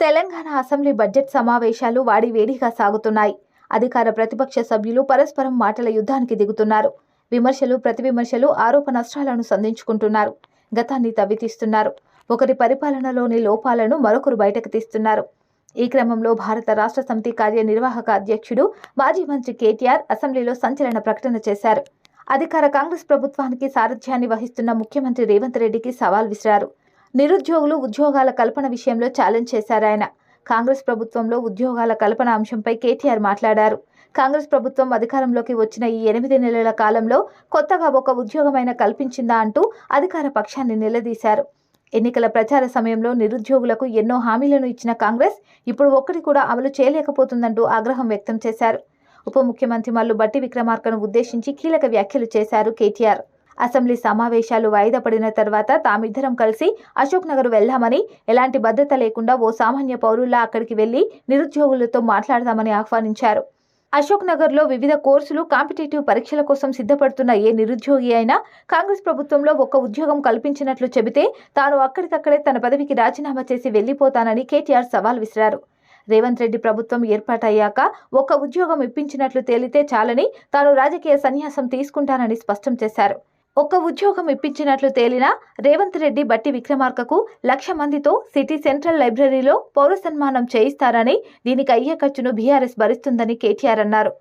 Telangana assembly budget సమావేశాలు వాడివేడిగా సాగుతున్నాయి. అధికార ప్రతిపక్ష సభ్యులు పరస్పరం మాటల యుద్ధానికి దిగుతున్నారు. విమర్శలు ప్రతివిమర్శలు నష్టాలను సంధించుకుంటున్నారు. గతాన్ని తవ్వితీస్తున్నారు. ఒకరి పరిపాలనలోని లోపాలను మరొకరు బయటకు తీస్తున్నారు. ఈ క్రమంలో భారత రాష్ట్ర సమితి కార్యనిర్వాహక అధ్యక్షుడు మాజీ మంత్రి కేటీఆర్ అసెంబ్లీలో సంచలన ప్రకటన చేశారు. అధికార కాంగ్రెస్ ప్రభుత్వానికి సారథ్యాన్ని వహిస్తున్న ముఖ్యమంత్రి రేవంత్ రెడ్డికి సవాల్ విసిరారు. నిరుద్యోగులు ఉద్యోగాల కల్పన విషయంలో ఛాలెంజ్ చేశారు ఆయన. కాంగ్రెస్ ప్రభుత్వంలో ఉద్యోగాల కల్పన అంశంపై కేటీఆర్ మాట్లాడారు. కాంగ్రెస్ ప్రభుత్వం అధికారంలోకి వచ్చిన ఈ ఎనిమిది నెలల కాలంలో కొత్తగా ఒక ఉద్యోగమైన కల్పించిందా అంటూ అధికార పక్షాన్ని నిలదీశారు. ఎన్నికల ప్రచార సమయంలో నిరుద్యోగులకు ఎన్నో హామీలను ఇచ్చిన కాంగ్రెస్ ఇప్పుడు ఒక్కటి కూడా అమలు చేయలేకపోతుందంటూ ఆగ్రహం వ్యక్తం చేశారు. ఉప ముఖ్యమంత్రి మల్లు బట్టి విక్రమార్కను ఉద్దేశించి కీలక వ్యాఖ్యలు చేశారు కేటీఆర్. అసెంబ్లీ సమావేశాలు వాయిదా పడిన తర్వాత తామిద్దరం కలిసి అశోక్ నగర్ వెళ్ళామని ఎలాంటి భద్రత లేకుండా ఓ సామాన్య పౌరుల్లా అక్కడికి వెళ్ళి నిరుద్యోగులతో మాట్లాడదామని ఆహ్వానించారు. అశోక్ నగర్లో వివిధ కోర్సులు కాంపిటేటివ్ పరీక్షల కోసం సిద్ధపడుతున్న ఏ నిరుద్యోగి అయినా కాంగ్రెస్ ప్రభుత్వంలో ఒక్క ఉద్యోగం కల్పించినట్లు చెబితే తాను అక్కడికక్కడే తన పదవికి రాజీనామా చేసి వెళ్ళిపోతానని కేటీఆర్ సవాల్ విసిరారు. రేవంత్ రెడ్డి ప్రభుత్వం ఏర్పాటయ్యాక ఒక్క ఉద్యోగం ఇప్పించినట్లు తేలితే చాలని తాను రాజకీయ సన్యాసం తీసుకుంటానని స్పష్టం చేశారు. ఒక్క ఉద్యోగం ఇప్పించినట్లు తేలిన రేవంత్ రెడ్డి బట్టి విక్రమార్కకు లక్ష మందితో సిటీ సెంట్రల్ లైబ్రరీలో పౌర సన్మానం చేయిస్తారని దీనికి అయ్యే ఖర్చును బీఆర్ఎస్ భరిస్తుందని కేటీఆర్ అన్నారు.